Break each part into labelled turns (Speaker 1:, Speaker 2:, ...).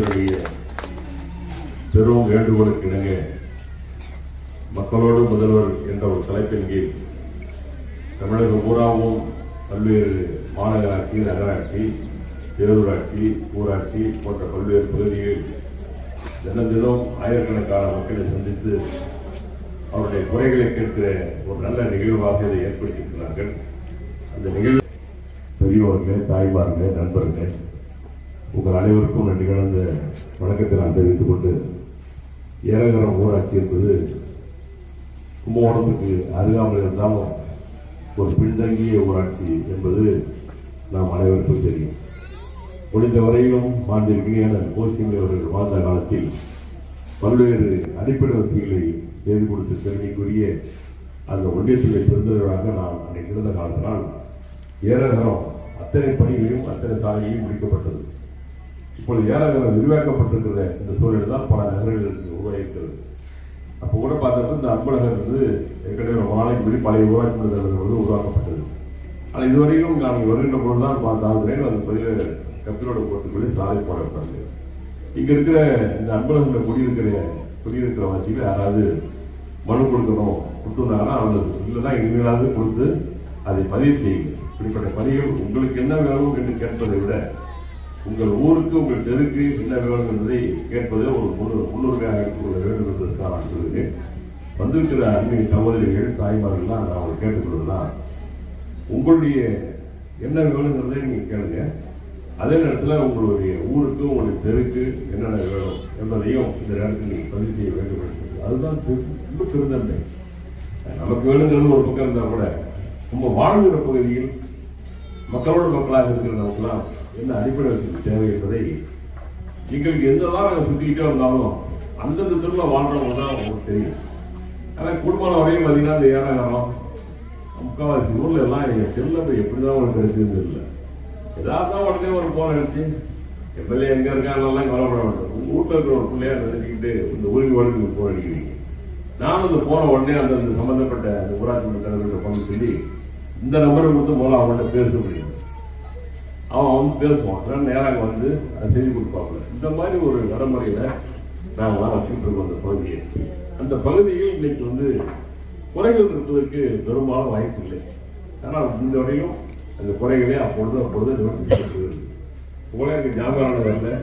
Speaker 1: முதலமைச்சருடைய பெரும் வேண்டுகோளுக்கு இணங்க மக்களோடு முதல்வர் என்ற ஒரு தலைப்பின் கீழ் தமிழகம் பூராவும் பல்வேறு மாநகராட்சி நகராட்சி பேரூராட்சி ஊராட்சி போன்ற பல்வேறு பகுதிகளில் தினம் தினம் ஆயிரக்கணக்கான மக்களை சந்தித்து அவருடைய குறைகளை கேட்கிற ஒரு நல்ல நிகழ்வாக இதை ஏற்படுத்தியிருக்கிறார்கள். அந்த நிகழ்வு பெரியவர்களே தாய்மார்களே நண்பர்களே உங்கள் அனைவருக்கும் நன்றி கலந்த வணக்கத்தை நான் தெரிவித்துக் கொண்டு ஏலகரம் ஊராட்சி என்பது கும்பகோணத்துக்கு அருகாமல் இருந்தாலும் ஒரு பின்தங்கிய ஊராட்சி என்பது நாம் அனைவருக்கும் தெரியும். முடிந்த வரையிலும் மாண்டிருக்கிறேன் கோசிங் அவர்கள் வாழ்ந்த காலத்தில் பல்வேறு அடிப்படை வசதிகளை செய்து கொடுத்து பெருமைக்குரிய அந்த ஒன்றியத்துறை பிறந்தவர்களாக நாம் அன்றைக்கு இருந்த காலத்தினால் ஏரகரம் அத்தனை பணிகளையும் அத்தனை சாலையும் முடிக்கப்பட்டது. இப்பொழுது ஏரகரம் விரிவாக்கப்பட்டிருக்கிற இந்த சூழல் தான் பல நகரங்களுக்கு உருவாகியிருக்கிறது. அப்போ கூட பார்த்தப்ப இந்த அன்பழகர் வந்து ஏற்கனவே ரொம்ப நாளைக்கு முன்னாடி பழைய ஊராட்சி வந்து உருவாக்கப்பட்டது. ஆனால் இதுவரையிலும் நான் வருகின்ற பொழுது தான் பார்த்தாங்க அந்த பதில கப்பிலோட போட்டுக்குள்ளே சாலை போடப்பட்டது இங்க இருக்கிற இந்த அன்பழகத்தில் குடியிருக்கிற குடியிருக்கிற வாசிகள் யாராவது மனு கொடுக்கணும் கொடுத்துருந்தாங்கன்னா அவங்க இல்லைன்னா இனிமேலாவது கொடுத்து அதை பதிவு செய்யுங்க இப்படிப்பட்ட பணிகள் உங்களுக்கு என்ன வேணும் என்று கேட்பதை விட உங்கள் ஊருக்கு உங்கள் தெருக்கு என்ன வேணும் என்பதை கேட்பது ஒரு முன்னு முன்னுரிமையாக எடுத்துக்கொள்ள வேண்டும் என்பதற்காக நான் சொல்கிறேன். வந்திருக்கிற அன்பின் சகோதரிகள் தாய்மார்கள்லாம் நான் அவங்க கேட்டுக்கொள்வதுதான். உங்களுடைய என்ன வேணுங்கிறதை நீங்கள் கேளுங்க. அதே நேரத்தில் உங்களுடைய ஊருக்கு உங்களுடைய தெருக்கு என்னென்ன வேணும் என்பதையும் இந்த நேரத்தில் நீங்கள் பதிவு செய்ய வேண்டும் என்று அதுதான் திரு- ரொம்ப திருந்தன்மை நமக்கு வேணுங்கிறது ஒரு பக்கம் இருந்தால் கூட நம்ம வாழ்கிற பகுதியில் மக்களோட மக்களாக இருக்கிற நமக்குலாம் என்ன அடிப்படை வசதி தேவை என்பதை எங்களுக்கு எந்ததான் நாங்கள் சுத்திக்கிட்டே இருந்தாலும் அந்தந்த திரும்ப வாழ்றவங்க தான் உங்களுக்கு தெரியும். ஆனால் குடும்பம் வரையும் பார்த்தீங்கன்னா இந்த ஏறாகாரம் முக்கால்வாசி ஊரில் எல்லாம் என் செல்ல எப்படிதான் உங்களுக்கு இருக்குன்னு தெரியல. ஏதாவது தான் உடனே ஒரு போன எடுத்து எம்எல்ஏ எங்கே இருக்காங்கலாம் கவலைப்பட மாட்டோம் உங்கள் வீட்டில் இருக்கிற ஒரு பிள்ளையா நினைச்சுக்கிட்டு இந்த ஊருக்கு உடனே போன் அடிக்கிறீங்க நானும் இந்த போன உடனே அந்த சம்மந்தப்பட்ட அந்த ஊராட்சி மன்ற தலைவர்கிட்ட போன சொல்லி இந்த நம்பரை கொடுத்து போல அவங்கள்ட்ட பேச முடியும். அவன் வந்து பேசுவான். நேராக வந்து அதை செய்து கொடுப்பாங்க. இந்த மாதிரி ஒரு நடைமுறையில நாங்களாம் வச்சுட்டு இருக்கோம் அந்த பகுதியை. அந்த பகுதியில் இன்னைக்கு வந்து குறைகள் இருப்பதற்கு பெரும்பாலும் வாய்ப்பு இல்லை. ஆனால் இந்த வரையும் அந்த குறைகளே அப்பொழுது அப்பொழுது நிவர்த்தி செய்யப்படுகிறது போல எனக்கு ஞாபகம் வரல.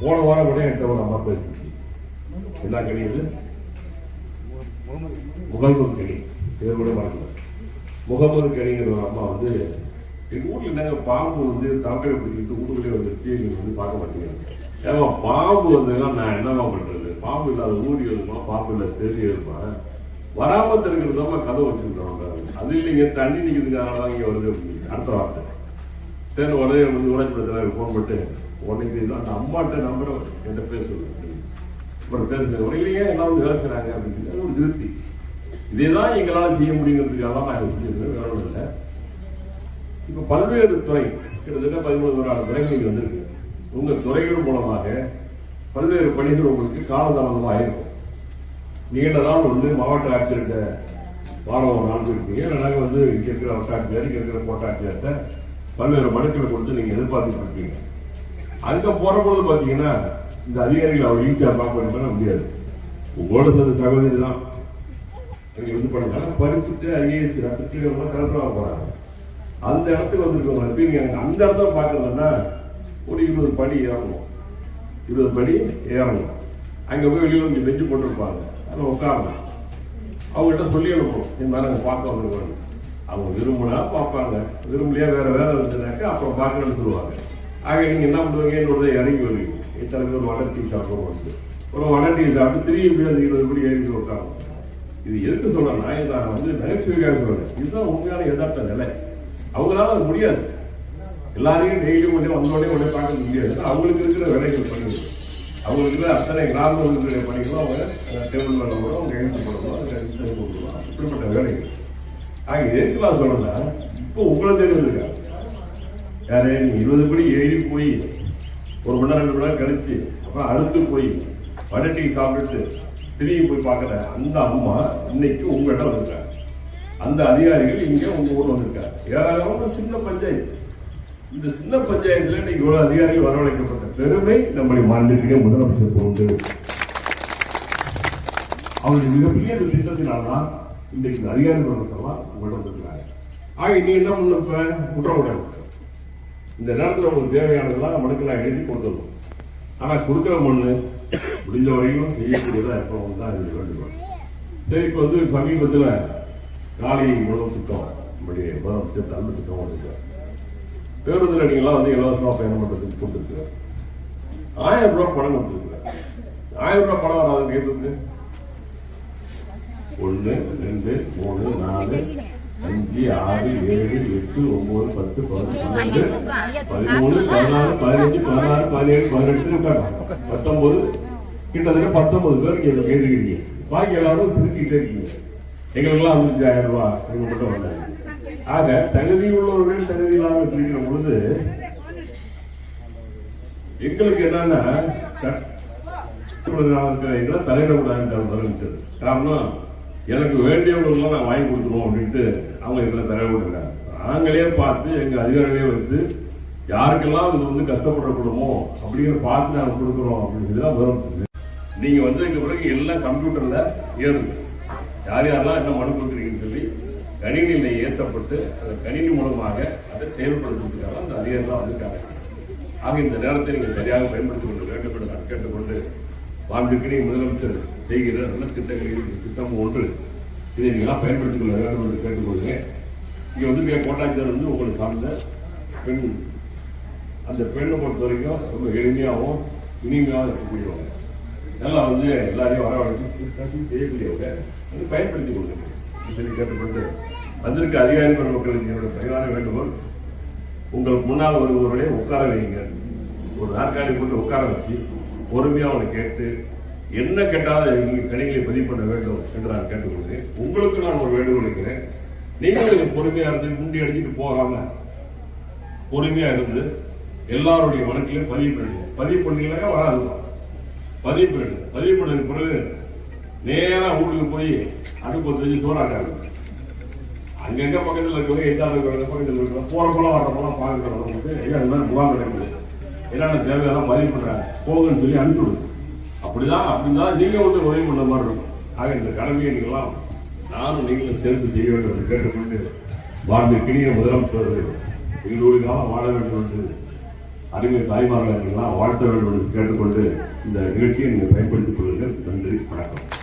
Speaker 1: போன வாரம் கூட என்கிட்ட ஒரு அம்மா பேசிச்சு. எல்லா கணியது முகமது கனி. இதை கூட மறக்கல முகமது கனிங்கிற ஒரு அம்மா வந்து எங்கள் ஊரில் என்னங்க பாம்பு வந்து தலைமை பிடிக்கிட்டு ஊருக்குள்ளே வந்துருச்சு நீங்க வந்து பார்க்க மாட்டீங்க ஏமா பாம்பு வந்ததுன்னா நான் என்னமா பண்ணுறது பாம்பு இல்லாத ஊறி வருமா பாம்பு இல்லாத தெரிய வராமல் வராம தெரிகிறதாம கதை வச்சுருக்கோம் அது இல்லைங்க தண்ணி நிற்கிறதுக்காக தான் இங்கே வருது அப்படின்னு. அடுத்த வார்த்தை. சரி உடனே வந்து ஊராட்சி பிரச்சனை ஃபோன் பண்ணிட்டு உடனே தான் அந்த அம்மாட்ட நம்பரை என்கிட்ட பேசுவது அப்புறம் பேசுறது உடனே இல்லைங்க எல்லாம் வந்து பேசுகிறாங்க அப்படின்னு. ஒரு திருப்தி. இதைதான் எங்களால் செய்ய முடியுங்கிறதுக்காக தான் நான் இதை வேற இல்லை. இப்ப பல்வேறு துறை கிட்டத்தட்ட பதிமூணு ஆறு துறைகள் இங்க வந்திருக்கு. உங்க துறைகள் மூலமாக பல்வேறு பணிகள் உங்களுக்கு காலதாமதமாக ஆயிருக்கும். நீண்ட நாள் வந்து மாவட்ட ஆட்சியர்கிட்ட வாரம் ஒரு இருக்கீங்க வந்து இங்க இருக்கிற வட்டாட்சியர் இங்க இருக்கிற கோட்டாட்சியர்கிட்ட பல்வேறு மனுக்களை கொடுத்து நீங்க எதிர்பார்த்துட்டு இருக்கீங்க. அங்க போற பொழுது பாத்தீங்கன்னா இந்த அதிகாரிகள் அவர் ஈஸியா பார்க்க முடியாது. உங்களோட சகோதரி தான். இங்க வந்து பண்ணாங்க படிச்சுட்டு ஐஏஎஸ் கலெக்டராக போறாங்க. அந்த இடத்துக்கு வந்திருக்கவங்க எப்படிங்க அந்த இடத்த பார்க்கறதுன்னா ஒரு இருபது படி ஏறணும். இருபது படி ஏறணும். அங்க போய் வெளியில கொஞ்சம் பெஞ்சு போட்டிருப்பாங்க. அதில் உட்காரணும். அவங்ககிட்ட சொல்லி அனுப்பணும். இந்த மாதிரி நாங்கள் பார்க்க வந்துருக்கோம் அவங்க விரும்புனா பார்ப்பாங்க. விரும்பலையா வேற வேலை இருந்ததுனாக்கா அப்புறம் பார்க்கணும்னு சொல்லுவாங்க ஆக நீங்க என்ன பண்ணுவீங்க? என்னோட இறங்கி வருவீங்க. இத்தனை பேர் வடை டீ சாப்பிடுவோம் ஒரு வடை டீ சாப்பிட்டு திரும்பி இருபது படி ஏறி உட்காரணும். இது எதுக்கு சொல்ல இதை நான் வந்து நகைச்சுவைக்காக சொல்றேன். இதுதான் உண்மையான எதார்த்த நிலை. அவங்களால அது முடியாது. எல்லாரையும் டெய்லியும் உடனே வந்தோடனே உடனே பார்க்க முடியாது. அவங்களுக்கு இருக்கிற வேலைகள் பண்ணி அவங்களுக்கு இருக்கிற அத்தனை கிராமங்களுடைய இருக்கிற பணிகளும் அவங்க டேபிள் மேல கூட அவங்க எழுத்து போடணும் அவங்க எழுத்து போடணும் இப்படிப்பட்ட வேலைகள். ஆக எதுக்குலாம் சொல்லல இப்போ உங்களை தேடி வந்திருக்காங்க. யாரு நீங்க இருபது படி ஏறி போய் ஒரு மணி நேரம் ரெண்டு மணி நேரம் கழிச்சு அப்புறம் அறுத்து போய் வடட்டி சாப்பிட்டு திரும்பி போய் பார்க்கல. அந்த அம்மா இன்னைக்கு உங்கள்கிட்ட வந்திருக்காங்க அந்த அதிகாரிகள் இங்க உங்க ஊர்ல வந்திருக்காங்க. ஏராளமான சின்ன பஞ்சாயத்து. இந்த சின்ன பஞ்சாயத்துல இன்னைக்கு இவ்வளவு அதிகாரிகள் வரவழைக்கப்பட்ட பெருமை நம்முடைய மாநிலத்திலே முதலமைச்சருக்கு உண்டு அவருடைய மிகப்பெரிய ஒரு திட்டத்தினால்தான் இன்றைக்கு இந்த அதிகாரிகளெல்லாம் உங்களிடம் வந்திருக்கிறாங்க. ஆக நீ என்ன பண்ண இப்போ? குற்றம் இந்த நேரத்தில் உங்களுக்கு தேவையானதெல்லாம் மனுக்கெல்லாம் எழுதி கொடுத்துடணும். ஆனால் கொடுக்குற மண்ணு முடிஞ்ச வரைக்கும் செய்யக்கூடியதா எப்போ தான் இது வேண்டுகோள் சரி இப்போ வந்து சமீபத்தில் காலை உணவு திட்டம் நம்முடைய முதலமைச்சர் தலைமை திட்டம் வந்துருக்கு பேருந்தில் நீங்களாம் வந்து இலவசமாக பயணம் பண்ணுறதுக்கு கொடுத்துருக்கு ஆயிரம் ரூபாய் பணம் கொடுத்துருக்குறாரு ஆயிரம் ரூபாய் பணம் வராது கேட்டு ஒன்று ரெண்டு மூணு நாலு அஞ்சு ஆறு ஏழு எட்டு ஒன்பது பத்து பதினொன்று பன்னெண்டு பதிமூணு பதினாறு பதினஞ்சு பதினாறு பதினேழு பதினெட்டு இருக்காங்க. பத்தொன்பது கிட்டத்தட்ட பத்தொன்பது பேருக்கு இதை கேட்டுக்கிறீங்க பாக்கி எல்லாரும் திருக்கிட்டே இருக்கீங்க. எங்களுக்கெல்லாம் அஞ்சு ஆயிரம் ரூபாய் எங்க மட்டும் வந்தாங்க. ஆக தகுதி உள்ளவர்கள் தகுதி இல்லாமல் இருக்கிற பொழுது எங்களுக்கு என்னன்னா இருக்கிற தலையிடக்கூடாதுன்ற முதலமைச்சர் காரணம் எனக்கு வேண்டியவங்களுக்குலாம் நான் வாங்கி கொடுத்துருவோம் அப்படின்ட்டு அவங்க எங்களை தலையிடுறாங்க நாங்களே பார்த்து எங்க அதிகாரிகளே வந்து யாருக்கெல்லாம் இது வந்து கஷ்டப்படக்கூடுமோ அப்படிங்கிற பார்த்து நாங்கள் கொடுக்குறோம் அப்படின்னு சொல்லி தான் வரும். நீங்க வந்ததுக்கு பிறகு எல்லாம் கம்ப்யூட்டர்ல ஏறுங்க யார் யாரெல்லாம் என்ன மனு கொடுக்குறீங்கன்னு சொல்லி கணினியில ஏற்றப்பட்டு அந்த கணினி மூலமாக அதை செயல்படுத்துறதுக்காக அந்த அதிகாரிகள் வந்துட்டாங்க ஆக இந்த நேரத்தை நீங்கள் சரியாக பயன்படுத்திக் கொண்டு வேண்டும் நான் கேட்டுக்கொண்டு மாண்புக்கினே முதலமைச்சர் செய்கிற நல்ல திட்டங்களில் திட்டம் ஒன்று. இதை நீங்களாம் பயன்படுத்திக் கொள்ள வேண்டும் என்று கேட்டுக்கொள்கிறேன். இங்கே வந்து கோட்டாட்சியர் வந்து உங்களை சார்ந்த பெண். அந்த பெண்ணை பொறுத்த வரைக்கும் ரொம்ப எளிமையாகவும் இனிமையாக இருக்கக்கூடியவங்க. நல்லா வந்து எல்லாரையும் வரவழைச்சு பேசி செய்யக்கூடியவங்க வந்து பயன்படுத்தி கொள்ளுங்க சொல்லி கேட்டுக்கொண்டு வந்திருக்க அதிகாரிகள் மக்களுக்கு என்னோட பரிவார வேண்டுகோள் உங்களுக்கு முன்னால் வருபவர்களே உட்கார வைங்க ஒரு நாற்காலி போட்டு உட்கார வச்சு பொறுமையா அவனை கேட்டு என்ன கேட்டாலும் எங்களுக்கு கணிகளை பதிவு பண்ண வேண்டும் என்று நான் கேட்டுக்கொள்கிறேன். உங்களுக்கு நான் ஒரு வேண்டுகோள் வைக்கிறேன். நீங்களும் இதுக்கு பொறுமையா இருந்து முண்டி அடிச்சுட்டு போகாம பொறுமையா இருந்து எல்லாருடைய மனத்திலையும் பதிவு பண்ணுங்க. பதிவு பண்ணீங்கன்னாக்கா வராதுதான் பதிவு பண்ணிடுங்க பதிவு பண்ணதுக்கு பிறகு நேரா வீட்டுக்கு போய் அடுப்பு தெரிஞ்சு சோறாக்காங்க அங்கங்க பக்கத்துல இருக்கவங்க எட்டாவது இருக்கிறவங்க பக்கத்தில் இருக்கிறவங்க போறப்பெல்லாம் வரப்பெல்லாம் பாக்குறவங்க ஐயா இந்த மாதிரி முகாம் கிடையாது என்னென்ன தேவையெல்லாம் பதிவு பண்ணுறாங்க போகுன்னு சொல்லி அனுப்பிவிடுங்க அப்படிதான் அப்படிதான் நீங்கள் வந்து உதவி பண்ண மாதிரி இருக்கும். ஆக இந்த கடமையை நீங்களாம் நானும் நீங்களும் சேர்ந்து செய்ய வேண்டும் என்று கேட்டுக்கொண்டு வாழ்ந்து கிணிய முதலமைச்சர் எங்களோடு காலம் வாழ வேண்டும் என்று அறிஞர் தாய்மார்கள் வாழ்த்த வேண்டும் என்று கேட்டுக்கொண்டு இந்த நிகழ்ச்சியை நீங்கள் பயன்படுத்திக் கொள்ளுங்கள். நன்றி வணக்கம்.